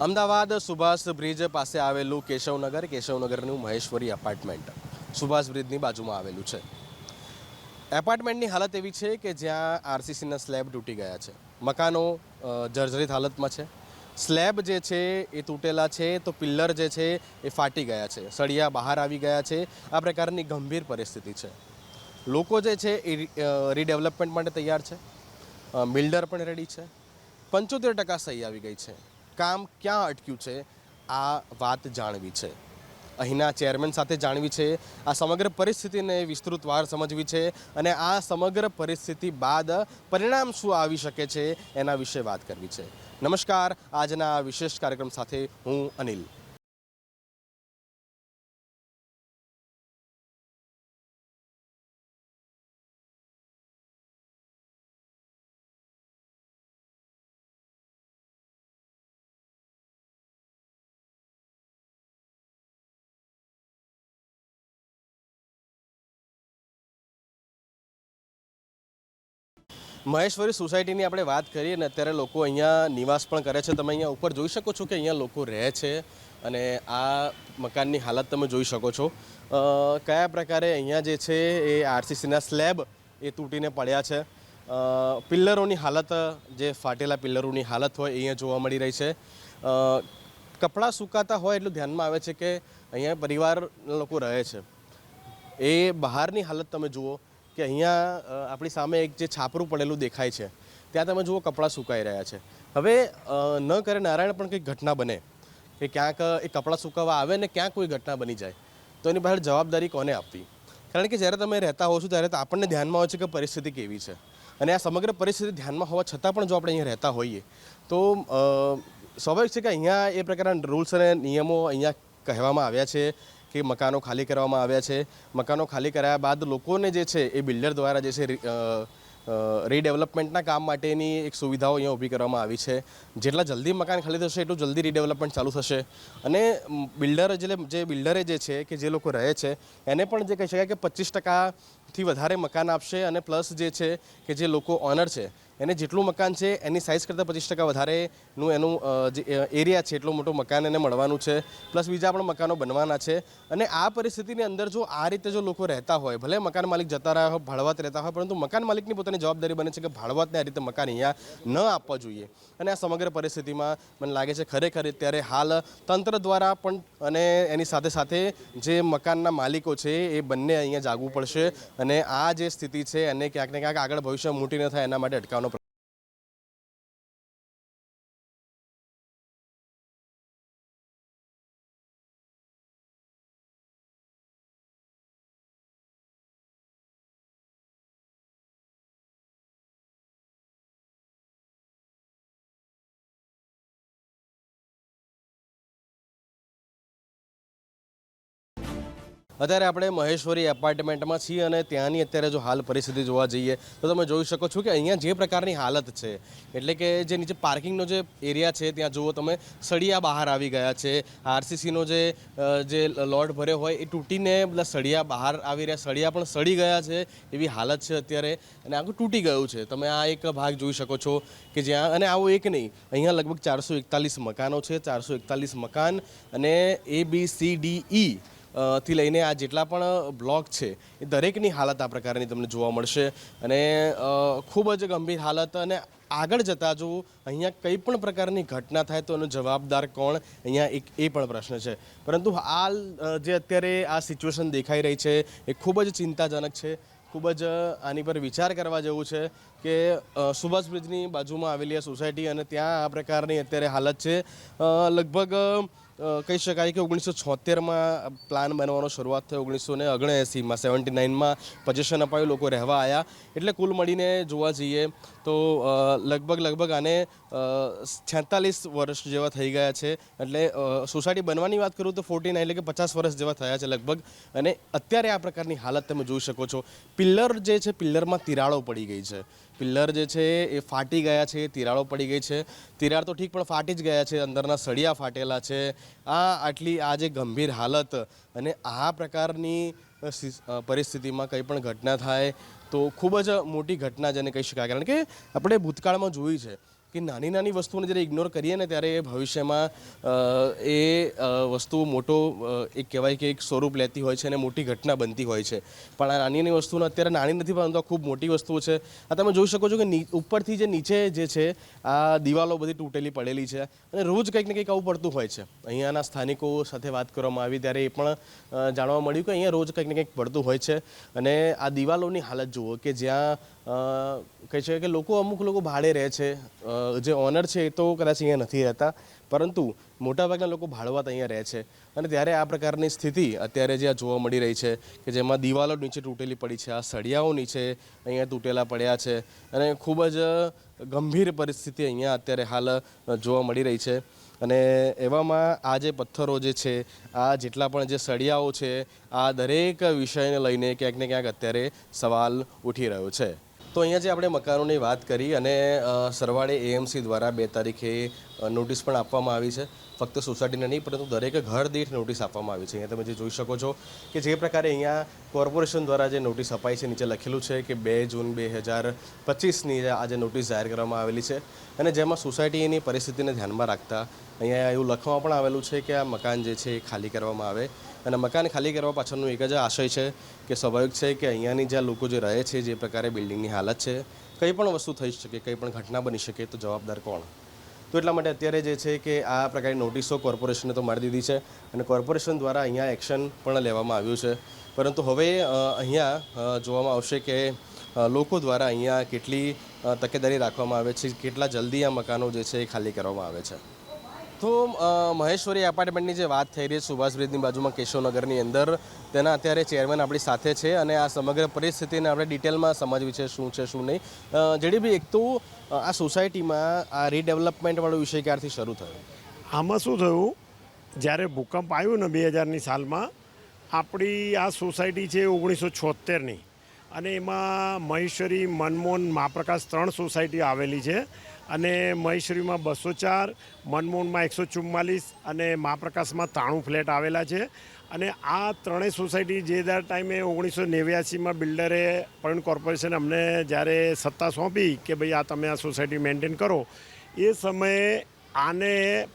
Ahmedabad Subhash bridge પાસે આવેલું કેશવનગર, કેશવનગરનું મહેશ્વરી એપાર્ટમેન્ટ સુભાષ બ્રિજની બાજુમાં આવેલું છે. એપાર્ટમેન્ટની હાલત એવી છે કે જ્યાં આરસીસીના સ્લેબ તૂટી ગયા છે. મકાનો જર્જરિત હાલતમાં છે. સ્લેબ જે છે એ તૂટેલા છે તો પિલ્લર જે છે એ ફાટી ગયા છે. સળિયા બહાર આવી ગયા છે. આ પ્રકારની ગંભીર પરિસ્થિતિ છે. લોકો જે છે એ રીડેવલપમેન્ટ માટે તૈયાર છે. બિલ્ડર પણ રેડી છે. પંચોતેર ટકા સહી આવી ગઈ છે. કામ ક્યાં અટક્યું છે, આ વાત જાણવી છે. અહીંના ચેરમેન સાથે જાણવી છે, આ સમગ્ર પરિસ્થિતિને વિસ્તૃતવાર સમજવી છે અને આ સમગ્ર પરિસ્થિતિ બાદ પરિણામ શું આવી શકે છે એના વિશે વાત કરવી છે. નમસ્કાર, આજના વિશેષ કાર્યક્રમ સાથે હું અનિલ. મહેશ્વરી સોસાયટીની આપણે વાત કરીએ ને, અત્યારે લોકો અહીંયા નિવાસ પણ કરે છે. તમે અહીંયા ઉપર જોઈ શકો છો કે અહીંયા લોકો રહે છે અને આ મકાનની હાલત તમે જોઈ શકો છો. કયા પ્રકારે અહીંયા જે છે એ આરસીસીના સ્લેબ એ તૂટીને પડ્યા છે. પિલ્લરોની હાલત, જે ફાટેલા પિલ્લરોની હાલત હોય અહીંયા જોવા મળી રહી છે. કપડાં સુકાતા હોય એટલું ધ્યાનમાં આવે છે કે અહીંયા પરિવારના લોકો રહે છે. એ બહારની હાલત તમે જુઓ કે અહીંયા આપણી સામે એક જે છાપરું પડેલું દેખાય છે, ત્યાં તમે જુઓ કપડાં સુકાઈ રહ્યા છે. હવે ન કરે નારાયણ પણ કંઈક ઘટના બને, કે ક્યાંક એ કપડાં સુકાવા આવે ને ક્યાંક કોઈ ઘટના બની જાય, તો એની પાછળ જવાબદારી કોને આપવી? કારણ કે જ્યારે તમે રહેતા હો છો, ત્યારે તો આપણને ધ્યાનમાં હોય છે કે પરિસ્થિતિ કેવી છે. અને આ સમગ્ર પરિસ્થિતિ ધ્યાનમાં હોવા છતાં પણ જો આપણે અહીંયા રહેતા હોઈએ, તો સ્વાભાવિક છે કે અહીંયા એ પ્રકારના રૂલ્સ અને નિયમો અહીંયા કહેવામાં આવ્યા છે. કે મકાનો ખાલી કરવામાં આવ્યા છે. મકાનો ખાલી કરાયા બાદ લોકોને જે છે એ બિલ્ડર દ્વારા જે છે રીડેવલપમેન્ટના કામ માટેની એક સુવિધાઓ અહીંયા ઊભી કરવામાં આવી છે. જેટલા જલ્દી મકાન ખાલી થશે એટલું જલ્દી રીડેવલપમેન્ટ ચાલુ થશે. અને બિલ્ડર એટલે જે બિલ્ડરે જે છે કે જે લોકો રહે છે, એને પણ જે કહી શકાય કે પચીસ ટકાથી વધારે મકાન આપશે અને પ્લસ જે છે કે જે લોકો ઓનર છે એને જેટલું મકાન છે, એની સાઇઝ કરતાં પચીસ ટકા વધારેનું એનું જે એરિયા છે, એટલું મોટું મકાન એને મળવાનું છે. પ્લસ બીજા પણ મકાનો બનવાના છે. અને આ પરિસ્થિતિની અંદર જો આ રીતે જો લોકો રહેતા હોય, ભલે મકાન માલિક જતા રહ્યા હોય, ભાડવાત રહેતા હોય, પરંતુ મકાન માલિકની પોતાની જવાબદારી બને છે કે ભાડવાતને આ રીતે મકાન અહીંયા ન આપવા જોઈએ. અને આ સમગ્ર પરિસ્થિતિમાં મને લાગે છે ખરેખર અત્યારે હાલ તંત્ર દ્વારા પણ અને એની સાથે સાથે જે મકાનના માલિકો છે, એ બંને અહીંયા જાગવું પડશે. અને આ જે સ્થિતિ છે, એને ક્યાંક ને ક્યાંક આગળ ભવિષ્ય મોટી ન થાય, એના માટે અટકાવવાનો અત્યારે આપણે મહેશ્વરી એપાર્ટમેન્ટમાં છીએ અને ત્યાંની અત્યારે જો હાલ પરિસ્થિતિ જોવા જઈએ, તો તમે જોઈ શકો છો કે અહીંયા જે પ્રકારની હાલત છે, એટલે કે જે નીચે પાર્કિંગનો જે એરિયા છે, ત્યાં જુઓ તમે, સળિયા બહાર આવી ગયા છે. આરસીસીનો જે જે લોટ ભર્યો હોય, એ તૂટીને બધા સળિયા બહાર આવી રહ્યા, સળિયા પણ સડી ગયા છે, એવી હાલત છે અત્યારે, અને આખું તૂટી ગયું છે. તમે આ એક ભાગ જોઈ શકો છો કે જ્યાં, અને આવું એક નહીં, અહીંયા લગભગ ચારસો એકતાલીસ મકાનો છે, ચારસો એકતાલીસ મકાન, અને એ બી સી ડી ઈ થી લઈને આ જેટલા પણ બ્લોક છે, એ દરેકની હાલત આ પ્રકારની તમને જોવા મળશે. અને ખૂબ જ ગંભીર હાલત અને આગળ જતાં જો અહીંયા કંઈ પણ પ્રકારની ઘટના થાય તો એનો જવાબદાર કોણ? અહીંયા એક, એ પણ પ્રશ્ન છે. પરંતુ હાલ જે અત્યારે આ સિચ્યુએશન દેખાઈ રહી છે, એ ખૂબ જ ચિંતાજનક છે. ખૂબ જ આની પર વિચાર કરવા જેવું છે કે સુભાષ બ્રિજની બાજુમાં આવેલી આ સોસાયટી અને ત્યાં આ પ્રકારની અત્યારે હાલત છે. લગભગ કહી શકાય કે ઓગણીસો છોતેરમાં પ્લાન બનવાનો શરૂઆત થયો. ઓગણીસો ને ઓગણએંસીમાં સેવન્ટી નાઇનમાં પજેશન અપાયું, લોકો રહેવા આવ્યા એટલે કુલ મળીને જોવા જઈએ તો લગભગ લગભગ આને છેતાલીસ વર્ષ જેવા થઈ ગયા છે. એટલે સોસાયટી બનવાની વાત કરું તો ફોર્ટી એટલે કે પચાસ વર્ષ જેવા થયા છે લગભગ. અને અત્યારે આ પ્રકારની હાલત તમે જોઈ શકો છો. પિલ્લર જે છે, પિલ્લરમાં તિરાડો પડી ગઈ છે. પિલ્લર જે છે, એ ફાટી ગયા છે, તિરાડો પડી ગઈ છે. તિરાડ તો ઠીક પણ ફાટી જ ગયા છે, અંદરના સળિયા ફાટેલા છે. આ આટલી, આ જે ગંભીર હાલત અને આ પ્રકારની પરિસ્થિતિમાં કંઈ પણ ઘટના થાય તો ખૂબ જ મોટી ઘટના જેને કહી શકાય. કારણ કે આપણે ભૂતકાળમાં જોઈ છે કે નાની નાની વસ્તુઓને જ્યારે ઇગ્નોર કરીએ ને ત્યારે એ ભવિષ્યમાં એ વસ્તુ મોટો એક કહેવાય કે એક સ્વરૂપ લેતી હોય છે અને મોટી ઘટના બનતી હોય છે. પણ આ નાની નાની વસ્તુને અત્યારે નાની નથી, પરંતુ ખૂબ મોટી વસ્તુ છે. આ તમે જોઈ શકો છો કે ઉપરથી જે નીચે જે છે, આ દિવાલો બધી તૂટેલી પડેલી છે અને રોજ કંઈક ને કંઈક આવું પડતું હોય છે. અહીંયાના સ્થાનિકો સાથે વાત કરવામાં આવી ત્યારે એ પણ જાણવા મળ્યું કે અહીંયા રોજ કંઈક ને કંઈક પડતું હોય છે. અને આ દિવાલોની હાલત જુઓ કે જ્યાં કહે છે કે લોકો અમુક લોકો ભાડે રહે છે. જે ઓનર છે એ તો કદાચ અહીંયા નથી રહેતા, પરંતુ મોટાભાગના લોકો ભાડવાત અહીંયા રહે છે. અને ત્યારે આ પ્રકારની સ્થિતિ અત્યારે જે આ જોવા મળી રહી છે કે જેમાં દિવાલો નીચે તૂટેલી પડી છે, આ સળિયાઓ નીચે અહીંયા તૂટેલા પડ્યા છે અને ખૂબ જ ગંભીર પરિસ્થિતિ અહીંયા અત્યારે હાલ જોવા મળી રહી છે. અને એવામાં આ જે પથ્થરો જે છે, આ જેટલા પણ જે સળિયાઓ છે, આ દરેક વિષયને લઈને ક્યાંક ને ક્યાંક અત્યારે સવાલ ઉઠી રહ્યો છે. તો અહીંયા જે આપણે મકાનોની વાત કરી અને સરવાળે એએમસી દ્વારા બે તારીખે નોટિસ પણ આપવામાં આવી છે. ફક્ત સોસાયટીને નહીં, પરંતુ દરેક ઘર દીઠ નોટિસ આપવામાં આવી છે. અહીંયા તમે જે જોઈ શકો છો કે જે પ્રકારે અહીંયા કોર્પોરેશન દ્વારા જે નોટિસ અપાઈ છે, નીચે લખેલું છે કે બે જૂન બે હજાર પચીસની આજે નોટિસ જાહેર કરવામાં આવેલી છે. અને જેમાં સોસાયટીની પરિસ્થિતિને ધ્યાનમાં રાખતા અહીંયા એવું લખવામાં પણ આવેલું છે કે આ મકાન જે છે એ ખાલી કરવામાં આવે. અને મકાન ખાલી કરવા પાછળનું એક જ આશય છે કે સ્વાભાવિક છે કે અહીંયાની જ્યાં લોકો જે રહે છે, જે પ્રકારે બિલ્ડિંગની હાલત છે, કંઈ પણ વસ્તુ થઈ શકે, કંઈ પણ ઘટના બની શકે, તો જવાબદાર કોણ? તો એટલા માટે અત્યારે જે છે કે આ પ્રકારની નોટિસો કોર્પોરેશને તો મારી દીધી છે અને કોર્પોરેશન દ્વારા અહીંયા એક્શન પણ લેવામાં આવ્યું છે. પરંતુ હવે અહીંયા જોવામાં આવશે કે લોકો દ્વારા અહીંયા કેટલી તકેદારી રાખવામાં આવે છે, કેટલા જલ્દી આ મકાનો જે છે એ ખાલી કરવામાં આવે છે. તો મહેશ્વરી એપાર્ટમેન્ટની જે વાત થઈ રહી છે, સુભાષ બ્રિજની બાજુમાં કેશવનગરની અંદર, તેના અત્યારે ચેરમેન આપણી સાથે છે અને આ સમગ્ર પરિસ્થિતિને આપણે ડિટેલમાં સમજવી છે, શું છે, શું નહીં. જેડીભાઈ એક તો આ સોસાયટીમાં આ રીડેવલપમેન્ટવાળો વિષય ક્યારથી શરૂ થયો? આમાં શું થયું? જ્યારે ભૂકંપ આવ્યો ને બે હજારની સાલમાં, આપણી આ સોસાયટી છે ઓગણીસો છોતેરની અને એમાં મહેશ્વરી, મનમોહન, મહાપ્રકાશ ત્રણ સોસાયટી આવેલી છે. અને મહેશ્વરીમાં બસો ચાર, મનમોહનમાં એકસો ચુમ્માલીસ અને મહાપ્રકાશમાં ત્રાણું ફ્લેટ આવેલા છે. અને આ ત્રણેય સોસાયટી જે દર ટાઈમે ઓગણીસો નેવ્યાસીમાં બિલ્ડરે પણ કોર્પોરેશન અમને જ્યારે સત્તા સોંપી કે ભાઈ આ તમે આ સોસાયટી મેન્ટેન કરો, એ સમયે આને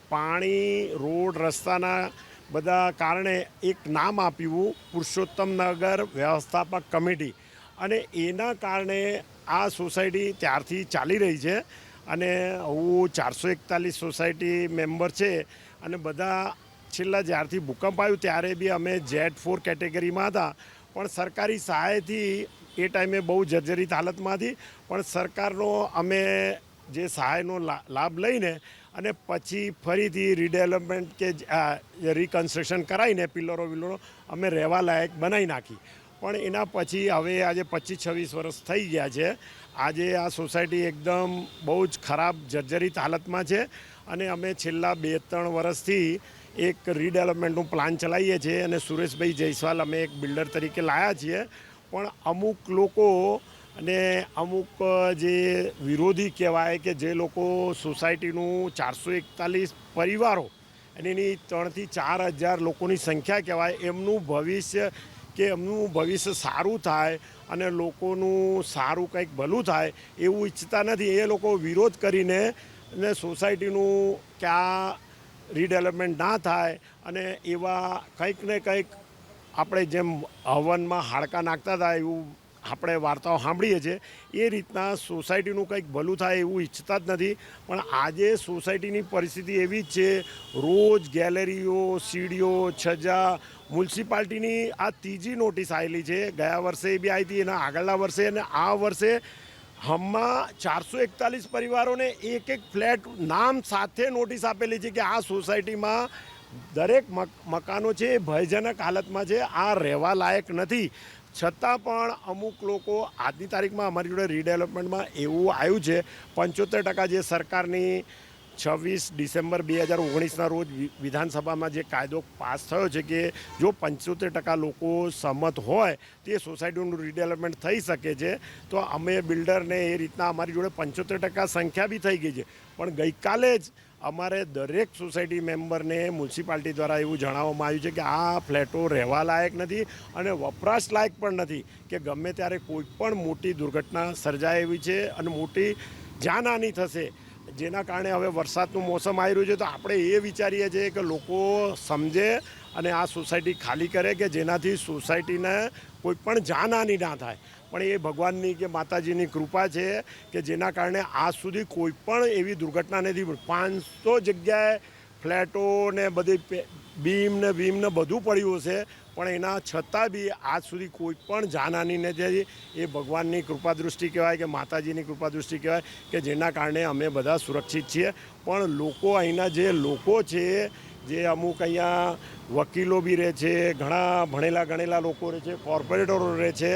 પાણી, રોડ, રસ્તાના બધા કારણે એક નામ આપ્યું પુરુષોત્તમ નગર વ્યવસ્થાપક કમિટી. અને એના કારણે આ સોસાયટી ત્યારથી ચાલી રહી છે. અને હું ચારસો એકતાલીસ સોસાયટી મેમ્બર છે અને બધા છેલ્લા જ્યારથી ભૂકંપ આવ્યું ત્યારે બી અમે જેડ ફોર કેટેગરીમાં હતા. પણ સરકારી સહાયથી એ ટાઈમે બહુ જર્જરિત હાલતમાં હતી પણ સરકારનો અમે જે સહાયનો લાભ લઈને અને પછી ફરીથી રીડેવલપમેન્ટ કે રિકન્સ્ટ્રક્શન કરાવીને પિલ્લરો વિલ્લરો અમે રહેવા લાયક બનાવી નાખી. પણ એના પછી હવે આજે પચીસ છવ્વીસ વર્ષ થઈ ગયા છે. આજે આ સોસાયટી એકદમ બહુ જ ખરાબ, જર્જરિત હાલતમાં છે અને અમે છેલ્લા બે ત્રણ વર્ષથી એક રીડેવલપમેન્ટનું પ્લાન ચલાવીએ છીએ અને સુરેશભાઈ જયસ્વાલ અમે એક બિલ્ડર તરીકે લાયા છીએ. પણ અમુક લોકો અને અમુક, જે વિરોધી કહેવાય કે જે લોકો સોસાયટીનું ચારસો એકતાલીસ પરિવારો એની ત્રણથી ચાર હજાર લોકોની સંખ્યા કહેવાય, એમનું ભવિષ્ય કે એમનું ભવિષ્ય સારું થાય અને લોકોનું સારું કંઈક ભલું થાય એવું ઈચ્છતા નથી. એ લોકો વિરોધ કરીને ને સોસાયટીનું ક્યાં રીડેવલપમેન્ટ ના થાય અને એવા કંઈક ને કંઈક આપણે જેમ હવનમાં હાડકાં નાખતા હતા એવું આપણે વાર્તાઓ સાંભળીએ છીએ, એ રીતના સોસાયટીનું કંઈક ભલું થાય એવું ઈચ્છતા જ નથી. પણ આજે સોસાયટીની પરિસ્થિતિ એવી જ છે, રોજ ગેલેરીઓ, સીડીઓ, છજા, મ્યુનિસિપાલિટીની આ ત્રીજી નોટિસ આવેલી છે, ગયા વર્ષે બી આવી હતી, એના આગળના વર્ષે અને આ વર્ષે હમણાં ચારસો એકતાલીસ પરિવારોને એક એક ફ્લેટ નામ સાથે નોટિસ આપેલી છે કે આ સોસાયટીમાં દરેક મક- મકાનો છે એ ભયજનક હાલતમાં છે, આ રહેવા લાયક નથી. છતાં પણ અમુક લોકો આજની તારીખમાં અમારી જોડે રીડેવલપમેન્ટમાં એવું આવ્યું છે. પંચોતેર ટકા જે સરકારની છવ્વીસ ડિસેમ્બર બે હજાર ઓગણીસના રોજ વિધાનસભામાં જે કાયદો પાસ થયો છે કે જો પંચોતેર ટકા લોકો સહમત હોય, તે સોસાયટીનું રીડેવલપમેન્ટ થઈ શકે છે, તો અમે બિલ્ડરને એ રીતના અમારી જોડે પંચોતેર ટકા સંખ્યા બી થઈ ગઈ છે. પણ ગઈકાલે જ અમારે દરેક સોસાયટી મેમ્બરને મ્યુનિસિપાલિટી દ્વારા એવું જણાવવામાં આવ્યું છે કે આ ફ્લેટો રહેવા લાયક નથી અને વપરાશ લાયક પણ નથી, કે ગમે ત્યારે કોઈ પણ મોટી દુર્ઘટના સર્જાય એવી છે અને મોટી જાનહાની થશે. જેના કારણે હવે વરસાદનું મોસમ આવી રહ્યું છે, તો આપણે એ વિચારીએ છીએ કે લોકો સમજે અને આ સોસાયટી ખાલી કરે કે જેનાથી સોસાયટીને કોઈ પણ જાનહાની ના થાય. પણ એ ભગવાનની કે માતાજીની કૃપા છે કે જેના કારણે આજ સુધી કોઈ પણ એવી દુર્ઘટના નથી પાંચસો જગ્યાએ ફ્લેટો ને બધી બીમ ને બીમ ને બધું પડ્યું છે પણ એના છતાં બી આજ સુધી કોઈ પણ જાનહાની નથી એ ભગવાનની કૃપા દૃષ્ટિ કહેવાય કે માતાજીની કૃપા દૃષ્ટિ કહેવાય કે જેના કારણે અમે બધા સુરક્ષિત છીએ. પણ લોકો અહીંના જે લોકો છે જે અમુક અહીંયા વકીલો બી રહે છે, ઘણા ભણેલા ગણેલા લોકો રહે છે, કોર્પોરેટરો રહે છે.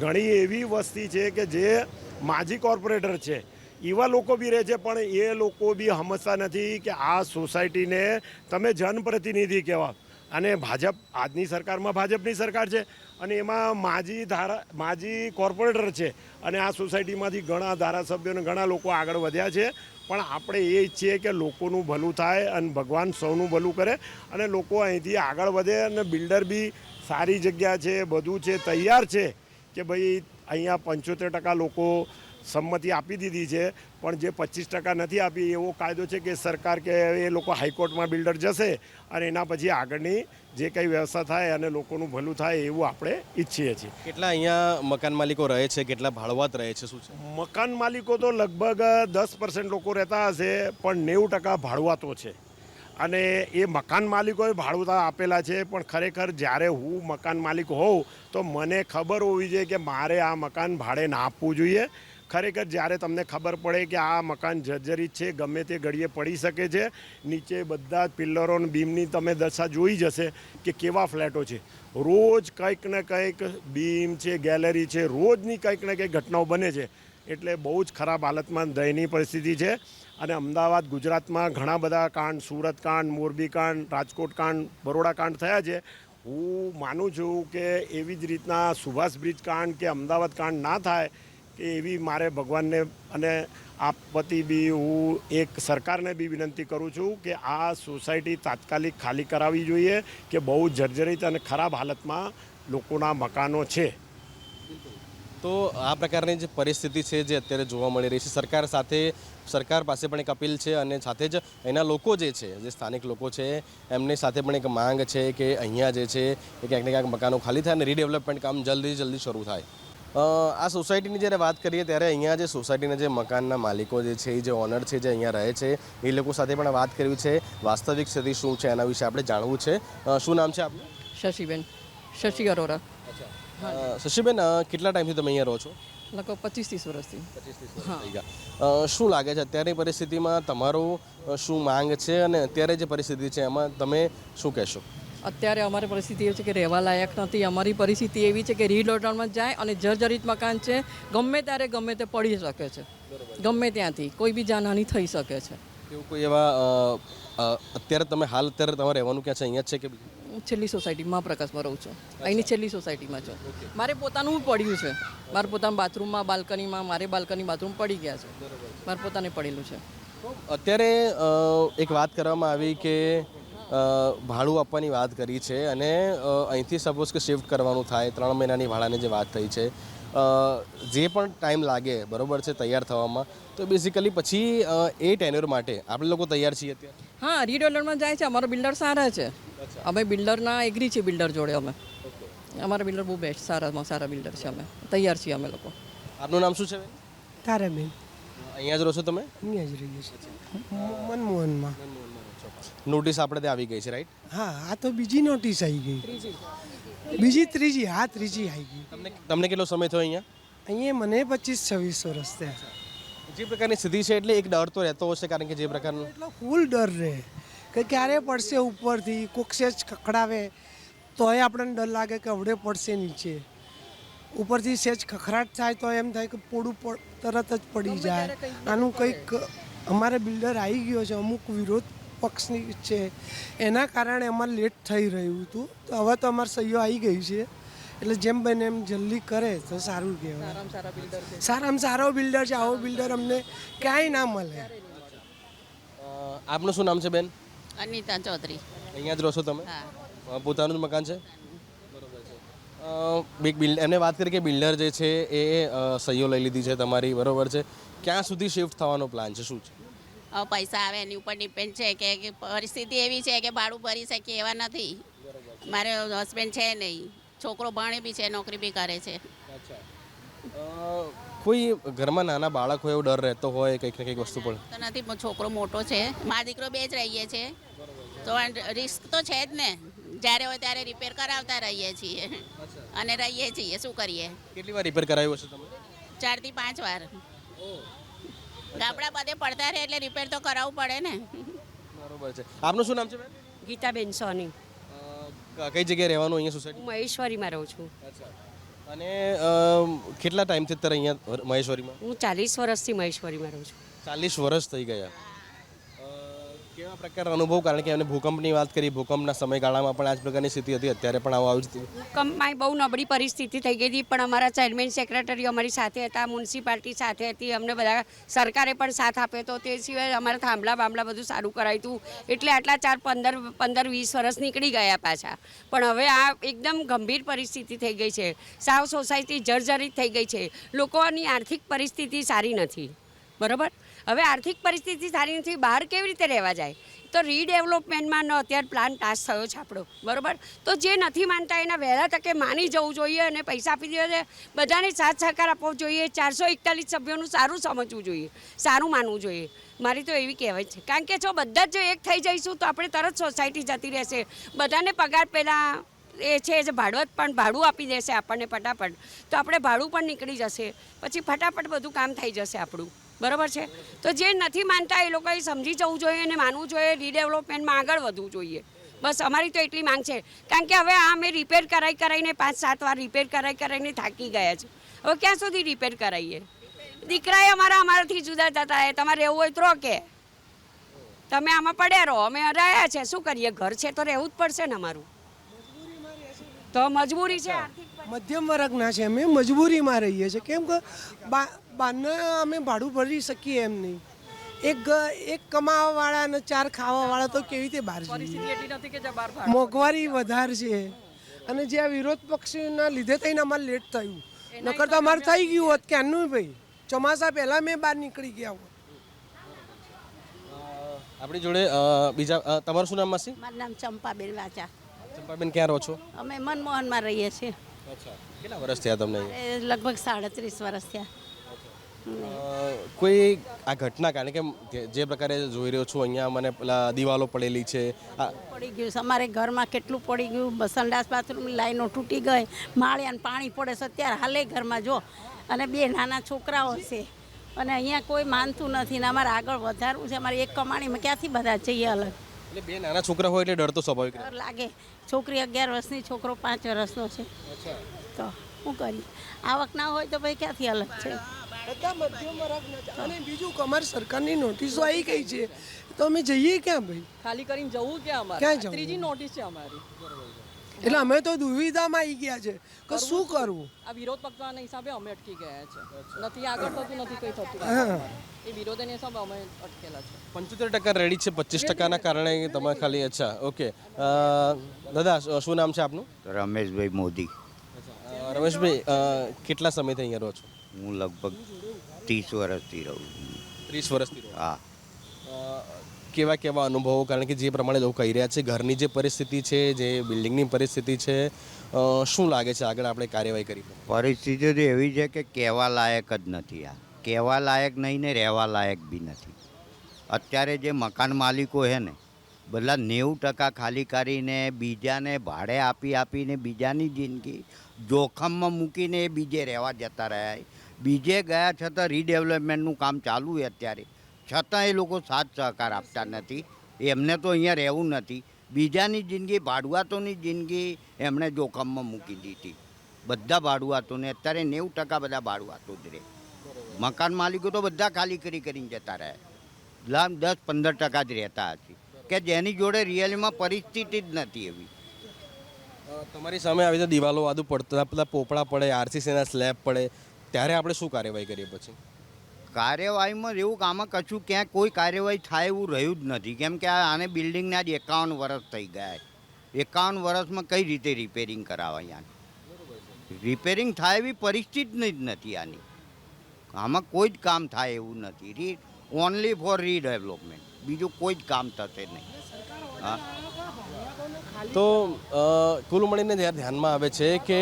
ઘણી એવી વસ્તી છે કે જે માજી કોર્પોરેટર છે. એવા લોકો બી રહે છે, પણ એ લોકો બી સમજતા નથી કે આ સોસાયટીને તમે જનપ્રતિનિધિ કહેવા અને ભાજપ, આજની સરકારમાં ભાજપની સરકાર છે અને એમાં માજી ધારા, માજી કોર્પોરેટર છે. અને આ સોસાયટીમાંથી ઘણા ધારાસભ્યો અને ઘણા લોકો આગળ વધ્યા છે. પણ આપણે એ ઈચ્છીએ કે લોકોનું ભલું થાય અને ભગવાન સૌનું ભલું કરે અને લોકો અહીંથી આગળ વધે અને બિલ્ડર બી સારી જગ્યા છે, બધું છે, તૈયાર છે કે ભાઈ અહીંયા પંચોતેર ટકા લોકો સંમતિ આપી દીધી છે પણ જે પચીસ ટકા નથી આપી એવો કાયદો છે કે સરકાર કે એ લોકો હાઈકોર્ટમાં બિલ્ડર જશે અને એના પછી આગળની જે કંઈ વ્યવસ્થા થાય અને લોકોનું ભલું થાય એવું આપણે ઈચ્છીએ છીએ. કેટલા અહીંયા મકાન માલિકો રહે છે? કેટલા ભાડવાત રહે છે? શું છે? મકાન માલિકો તો લગભગ દસ પર્સન્ટ લોકો રહેતા હશે પણ નેવું ટકા ભાડવાતો છે. અને એ મકાન માલિકોએ ભાડુતા આપેલા છે પણ ખરેખર જ્યારે હું મકાન માલિક હોઉં તો મને ખબર હોવી જોઈએ કે મારે આ મકાન ભાડે ના આપવું જોઈએ. ખરેખર જ્યારે તમને ખબર પડે કે આ મકાન જર્જરિત છે, ગમે તે ઘડીએ પડી શકે છે, નીચે બધા જ પિલ્લરો બીમની તમે દશા જોઈ જશે કે કેવા ફ્લેટો છે. રોજ કંઈક ને કંઈક બીમ છે, ગેલેરી છે, રોજની કંઈક ને કંઈક ઘટનાઓ બને છે. એટલે બહુ જ ખરાબ હાલતમાં દયનીય પરિસ્થિતિ છે. અને અમદાવાદ, ગુજરાતમાં ઘણા બધા કાંડ, સુરત કાંડ, મોરબી કાંડ, રાજકોટ કાંડ, બરોડા કાંડ થયા છે. હું માનું છું કે એવી જ રીતના સુભાષ બ્રિજ કાંડ કે અમદાવાદ કાંડ ના થાય એવી મારે ભગવાનને અને આપત્તિ બી હું એક સરકારને બી વિનંતી કરું છું કે આ સોસાયટી તાત્કાલિક ખાલી કરાવવી જોઈએ કે બહુ જર્જરિત અને ખરાબ હાલતમાં લોકોના મકાનો છે. તો આ પ્રકારની જે પરિસ્થિતિ છે જે અત્યારે જોવા મળી રહી છે, સરકાર સાથે, સરકાર પાસે પણ એક અપીલ છે અને સાથે જ એના લોકો જે છે, જે સ્થાનિક લોકો છે, એમની સાથે પણ એક માંગ છે કે અહીંયા જે છે એ ક્યાંક ને ક્યાંક મકાનો ખાલી થાય અને રીડેવલપમેન્ટ કામ જલ્દી જલ્દી શરૂ થાય. આ સોસાયટીની જ્યારે વાત કરીએ ત્યારે અહીંયા જે સોસાયટીના જે મકાનના માલિકો જે છે એ જે ઓનર છે જે અહીંયા રહે છે એ લોકો સાથે પણ વાત કરવી છે. વાસ્તવિક સ્થિતિ શું છે એના વિશે આપણે જાણવું છે. શું નામ છે આપનું? શશીબેન. શશી અરોરા. શશીબેન કેટલા ટાઈમથી તમે અહીંયા રહો છો? લગભગ પચીસ ત્રીસ વર્ષથી શું લાગે છે અત્યારની પરિસ્થિતિમાં તમારું શું માંગ છે? અને અત્યારે જે પરિસ્થિતિ છે એમાં તમે શું કહેશો? અત્યારે અમારી પરિસ્થિતિ એવી છે કે રહેવા લાયક નથી. અમારી પરિસ્થિતિ એવી છે કે રીલોડાઉનમાં જાય અને જર્જરિત મકાન છે. ગમે ત્યારે ગમે તે પડી શકે છે. ગમે ત્યાંથી. કોઈ બી જાનહાની થઈ શકે છે. એવું કોઈ એવા અત્યારે તમે હાલ અત્યારે તમારે રહેવાનું ક્યાં છે? અહીંયા છે કે હું છેલ્લી સોસાયટી મહાપ્રકાશમાં રહું છું. અહીંની છેલ્લી સોસાયટીમાં છું. મારે પોતાનું પડ્યું છે. મારે પોતાના બાથરૂમમાં બાલ્કનીમાં મારે બાલ્કની બાથરૂમ પડી ગયા છે. મારે પોતાને પડેલું છે. અત્યારે એક વાત કરવામાં આવી કે ભાડું આપવાની વાત કરી છે અને અહીંથી સપોઝ કે શિફ્ટ કરવાનું થાય ત્રણ મહિનાની ભાડાની જે વાત થઈ છે જે પણ ટાઈમ લાગે બરોબર છે તૈયાર થવામાં તો બેઝિકલી પછી એ ટેન્યુર માટે આપણે લોકો તૈયાર છીએ અત્યારે? હા રીડોલરમાં જાય છે અમારો બિલ્ડર સારા છે. અમે બિલ્ડરના એગ્રી છીએ બિલ્ડર જોડે અમે. અમારા બિલ્ડર બહુ બેસ્ટ સારામાં સારા બિલ્ડર છે અમે. તૈયાર છીએ અમે લોકો. આપનું નામ શું છે બેન? તારાબેન. અહીંયા જ રહો છો તમે? અહીંયા જ રહીએ છીએ. મનમોહનમાં. નોટિસ આપણે ત્યાં આવી ગઈ છે રાઈટ હા આ તો બીજી નોટિસ આવી ગઈ. બીજી ત્રીજી હા ત્રીજી આવી ગઈ. તમને તમને કેટલો સમય થયો અહીંયા? અહીંયા મને પચીસ છવ્વીસ વર્ષ થયા જે પ્રકારની સ્થિતિ છે એટલે એક ડર તો રહેતો હશે કારણ કે જે પ્રકારનો એટલો ફૂલ ડર રહે. કે ક્યારે પડશે ઉપરથી કોક સેજ ખખડાવે તોય આપણને ડર લાગે કે અવડે પડશે નીચે. ઉપરથી સેજ ખખડાટ થાય તો એમ થાય કે પોડું તરત જ પડી જાય. આનું કંઈક અમારે બિલ્ડર આવી ગયો છે અમુક વિરોધ પક્ષની છે. એના કારણે અમારે લેટ થઈ રહ્યું હતું. તો હવે તો અમારે સહીઓ આવી ગઈ છે. એટલે જેમ બને એમ જલ્દી કરે તો સારું કહેવાય. સારામાં સારા બિલ્ડર સારો બિલ્ડર છે. આવો બિલ્ડર અમને ક્યાંય ના મળે. આપનું શું નામ છે બેન? અનિતા ચૌધરી. અહીંયા જ રહો છો તમે? પોતાનું જ મકાન છે? બરોબર છે. અ, બિગ બિલ્ડ એમને વાત કરી કે બિલ્ડર જે છે એ સહીઓ લઈ લીધી છે તમારી. બરોબર છે. ક્યાં સુધી શિફ્ટ થવાનો પ્લાન છે? શું છે? પૈસા આવે એની ઉપર ડિપેન્ડ છે કે પરિસ્થિતિ એવી છે કે ભાડું ભરી શકીએ એવા નથી. મારે હસબન્ડ છે નહીં. છોકરો ભણે બી છે નોકરી બી કરે છે. કોઈ ઘરમાં નાના બાળક હોય એવો ડર રહેતો હોય કંઈક ને કંઈક વસ્તુ પણ તો નથી છોકરો મોટો છે. મારા દીકરો બે જ રહીએ છે. તો રિસ્ક તો છે જ ને. જ્યારે હોય ત્યારે રિપેર કરાવતા રહીએ છીએ. અને રહીએ છીએ. શું કરીએ? કેટલી વાર રિપેર કરાવ્યું હશે તમે ચારથી પાંચ વાર. ગાબડા બધે પડતા રહે એટલે રિપેર તો કરાવવું પડે ને. બરોબર છે. આપનું શું નામ છે બેન? ગીતાબેન સોની. કઈ જગ્યાએ રહેવાનું અહીંયા સોસાયટી હું મહેશ્વરીમાં રહું છું. અચ્છા. અને કેટલા ટાઈમથી અત્યારે અહીંયા મહેશ્વરીમાં? હું ચાલીસ વર્ષથી મહેશ્વરીમાં રહું છું. ચાલીસ વર્ષ થઈ ગયા. કેવા પ્રકારનો અનુભવ? કારણ કે એમને ભૂકંપની વાત કરી ભૂકંપના સમયગાળામાં પણ આ જ પ્રકારની સ્થિતિ હતી, અત્યારે પણ આવું આવી સ્થિતિ. ભૂકંપમાં બહુ નબળી પરિસ્થિતિ થઈ ગઈ હતી, પણ અમારા ચેરમેન સેક્રેટરી અમારી સાથે હતા, મ્યુનિસિપાલિટી સાથે હતી, અમને બધા સરકારે પણ સાથ આપ્યો હતો, તે સિવાય અમારા થાંભલા બાંભલા બધું સારું કરાયું હતું, એટલે આટલા ચાર પંદર પંદર, વીસ વર્ષ નીકળી ગયા પાછા. પણ હવે આ એકદમ ગંભીર પરિસ્થિતિ થઈ ગઈ છે, સાવ સોસાયટી જર્જરિત થઈ ગઈ છે, લોકોની આર્થિક પરિસ્થિતિ સારી નથી, બરોબર? હવે આર્થિક પરિસ્થિતિ સારી નથી, બહાર કેવી રીતે રહેવા જાય? તો રીડેવલપમેન્ટમાં અત્યારે પ્લાન પાસ થયો છે આપણો, બરોબર? તો જે નથી માનતા એના વહેલા તકે માની જવું જોઈએ અને પૈસા આપી દેવા બધાને સાથ સહકાર આપવો જોઈએ, ચારસો એકતાલીસ સભ્યોનું સારું સમજવું જોઈએ, સારું માનવું જોઈએ. મારી તો એવી કહેવાય છે. કારણ કે જો બધા જ જો એક થઈ જઈશું તો આપણે તરત સોસાયટી જતી રહેશે. બધાને પગાર પહેલાં એ છે જે ભાડવત પણ ભાડું આપી દેશે આપણને ફટાફટ. તો આપણે ભાડું પણ નીકળી જશે. પછી ફટાફટ બધું કામ થઈ જશે આપણું. બરાબર છે? તો જે નથી માનતા એ લોકોએ સમજી જવું જોઈએ અને માનવું જોઈએ રીડેવલપમેન્ટમાં આગળ વધવું જોઈએ. બસ અમારી તો એટલી માંગ છે. કારણ કે હવે આ અમે રિપેર કરાઈ કરાઈને પાંચ સાત વાર રિપેર કરાઈ કરાઈને થાકી ગયા છે. હવે ક્યાં સુધી રિપેર કરાવીએ દીકરાએ અમારા અમારાથી જુદા થતા તમારે રહેવું હોય તો કે તમે આમાં પડ્યા રહો. અમે રહ્યા છે. શું કરીએ? ઘર છે તો રહેવું જ પડશે ને અમારું. તો મજબૂરી છે. મધ્યમ વર્ગના છે અમે મજબૂરીમાં રહીએ છીએ. કેમ કે બહારના અમે ભાડું ભરી શકીએ એમ નહીં. એક એક કમાવાવાળા અને ચાર ખાવાવાળા તો કેવી રીતે બહાર જઈએ? મોંઘવારી વધારે છે. અને જે આ વિરોધ પક્ષના લીધે થઈને અમારે લેટ થયું. નકર તો અમારે થઈ ગયું હોત ક્યારનું ભાઈ. ચોમાસા પહેલાં મેં બહાર નીકળી ગયા હોત. આપણી જોડે બીજા તમારું શું નામ માસી? મારું નામ ચંપાબેન વાચા ચંપાબેન ક્યાં રહો છો? અમે મનમોહનમાં રહીએ છીએ. અચ્છા. કેટલા વર્ષ થયા તમને એ લગભગ સાડત્રીસ વર્ષ થયા. કોઈ આ ઘટના કારણ કે જે- પ્રકારે જોઈ રહ્યો છું અહીંયા મને પેલા દિવાલો પડેલી છે. પડી ગયું અમારે ઘરમાં કેટલું પડી ગયું? સંડાસ બાથરૂમની લાઈનો તૂટી ગઈ. માળિયાને પાણી પડે છે. અત્યારે હાલે ઘરમાં જો. અને બે નાના છોકરાઓ છે. અને અહીંયા કોઈ માનતું નથી ને અમારે આગળ વધારવું છે. અમારે એક કમાણીમાં ક્યાંથી બધા જઈએ અલગ? એટલે બે નાના છોકરા હોય એટલે ડર તો સ્વાભાવિક ડર લાગે. છોકરી અગિયાર વર્ષની છોકરો પાંચ વર્ષનો છે. તો શું કરીએ આવક ના હોય તો ભાઈ ક્યાંથી અલગ છે? બધા મધ્યમ વર્ગના અને બીજું કમર સરકારની નોટિસો આવી ગઈ છે. તો અમે જઈએ ક્યાં ભાઈ? ખાલી કરીને જવું ક્યાં અમારે? ત્રીજી નોટિસ છે અમારી. એટલે અમે તો દુવિધામાં આવી ગયા છે. કે શું કરવું? આ વિરોધ પક્ષના હિસાબે અમે અટકી ગયા છે. નથી આગળ થતું નથી કંઈ થતું. એ વિરોધના હિસાબે અમે અટકેલા છે. પંચોતેર ટકા રેડી છે પચીસ ટકાના કારણે તમે ખાલી અચ્છા ઓકે. દાદા શું- નામ છે આપનું? રમેશભાઈ મોદી. રમેશભાઈ કેટલા સમયથી અહીંયા રહો છો? હું લગભગ ત્રીસ વર્ષથી રહું છું. ત્રીસ વર્ષથી હા. કેવા કેવા અનુભવો? કારણ કે જે પ્રમાણે લોકો કહી રહ્યા છે, ઘરની જે પરિસ્થિતિ છે, જે બિલ્ડિંગની પરિસ્થિતિ છે શું લાગે છે? આગળ આપણે કાર્યવાહી કરી પરિસ્થિતિ તો એવી છે કે કહેવા લાયક જ નથી આ. કહેવા લાયક નહીં ને રહેવા લાયક બી નથી. અત્યારે જે મકાન માલિકો છે ને બધા નેવું ટકા ખાલી કરીને બીજાને ભાડે આપી આપીને બીજાની જિંદગી જોખમમાં મૂકીને એ બીજે રહેવા જતા રહ્યા બીજે ગયા છતાં રીડેવલપમેન્ટનું કામ ચાલુ છે અત્યારે. છતાં એ લોકો સાથ સહકાર આપતા નથી. એમને તો અહીંયા રહેવું નથી. બીજાની જિંદગી, ભાડુઆતોની જિંદગી એમણે જોખમમાં મૂકી દીધી. બધા ભાડુઆતોને, અત્યારે નેવું ટકા બધા ભાડુઆતો જ રહે. મકાન માલિકો તો બધા ખાલી કરી કરીને જતા રહે. લામ દસ પંદર ટકા જ રહેતા હશે. કે જેની જોડે રિયલમાં પરિસ્થિતિ જ નથી એવી. તમારી સામે આવી રીતે દિવાલો આદુ પડતા પેલા પોપડા પડે, આરસીસીના સ્લેબ પડે, ત્યારે આપણે શું કાર્યવાહી કરીએ પછી? કાર્યવાહીમાં એવું આમાં કશું ક્યાંય કોઈ કાર્યવાહી થાય એવું રહ્યું જ નથી. કેમ કે આને બિલ્ડિંગને આજ એકાવન વર્ષ થઈ ગયા એકાવન વર્ષમાં કઈ રીતે રિપેરિંગ કરાવાય આની? રિપેરિંગ થાય એવી પરિસ્થિતિ જ નથી આની. આમાં કોઈ જ કામ થાય એવું નથી. રી ઓનલી ફોર રીડેવલપમેન્ટ બીજું કોઈ જ કામ થશે નહીં. હા. તો કુલ મળીને ધ્યાનમાં આવે છે કે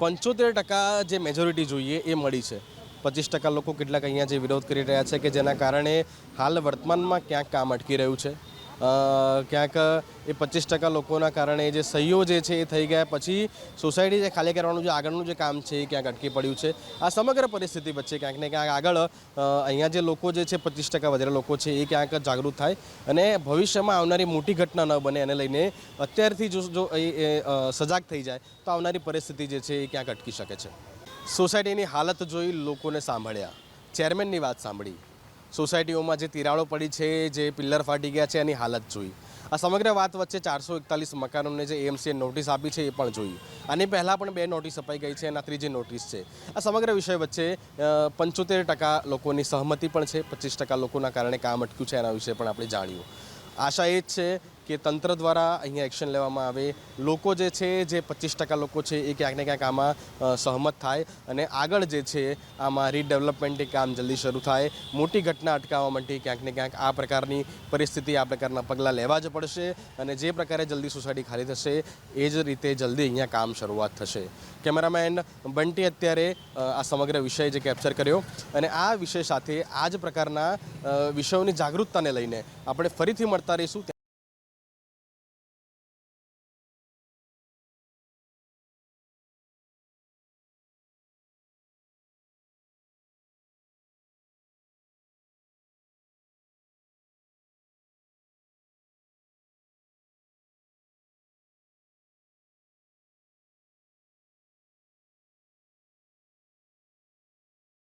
પંચોતેર ટકા જે મેજોરિટી જોઈએ એ મળી છે. પચીસ ટકા લોકો કેટલાક અહીંયા જે વિરોધ કરી રહ્યા છે કે જેના કારણે હાલ વર્તમાનમાં ક્યાંક કામ અટકી રહ્યું છે. ક્યાંક એ પચીસ ટકા લોકોના કારણે જે સહીઓ જે છે એ થઈ ગયા. પછી સોસાયટી જે ખાલી કરવાનું જે આગળનું જે કામ છે એ ક્યાંક અટકી પડ્યું છે. આ સમગ્ર પરિસ્થિતિ વચ્ચે ક્યાંક ને ક્યાંક આગળ અહીંયા જે લોકો જે છે પચીસ ટકા વધારે લોકો છે એ ક્યાંક જાગૃત થાય અને ભવિષ્યમાં આવનારી મોટી ઘટના ન બને એને લઈને અત્યારથી જો જો એ, સજાગ થઈ જાય તો આવનારી પરિસ્થિતિ જે છે એ ક્યાંક અટકી શકે છે. સોસાયટીની હાલત જોઈ લોકોને સાંભળ્યા. ચેરમેનની વાત સાંભળી. સોસાયટીઓમાં જે તિરાડો પડી છે, જે પિલ્લર ફાટી ગયા છે, એની હાલત જોઈ. આ સમગ્ર વાત વચ્ચે ચારસો એકતાલીસ મકાનોને જે એએમસીએ નોટિસ આપી છે, એ પણ જોઈ. આની પહેલાં પણ બે નોટિસ અપાઈ ગઈ છે અને આ ત્રીજી નોટિસ છે. આ સમગ્ર વિષય વચ્ચે પંચોતેર ટકા લોકોની સહમતિ પણ છે, પચીસ ટકા લોકોના કારણે કામ અટક્યું છે, એના વિશે પણ આપણે જાણ્યું. આશા એ જ છે કે તંત્ર દ્વારા અહીંયા એક્શન લેવામાં આવે. લોકો જે છે, જે પચીસ ટકા લોકો છે, એ ક્યાંક ને ક્યાંક આમાં સહમત થાય અને આગળ જે છે, આમાં રીડેવલપમેન્ટની કામ જલ્દી શરૂ થાય. મોટી ઘટના અટકાવવા માટે ક્યાંક ને ક્યાંક આ પ્રકારની પરિસ્થિતિ, આ પ્રકારના પગલાં લેવા જ પડશે અને જે પ્રકારે જલ્દી સોસાયટી ખાલી થશે, એ જ રીતે જલ્દી અહીંયા કામ શરૂઆત થશે. કેમેરામેન બંટી અત્યારે આ સમગ્ર વિષય જે કેપ્ચર કર્યો અને આ વિષય સાથે આ જ પ્રકારના વિષયોની જાગૃતતાને લઈને આપણે ફરીથી મળતા રહીશું.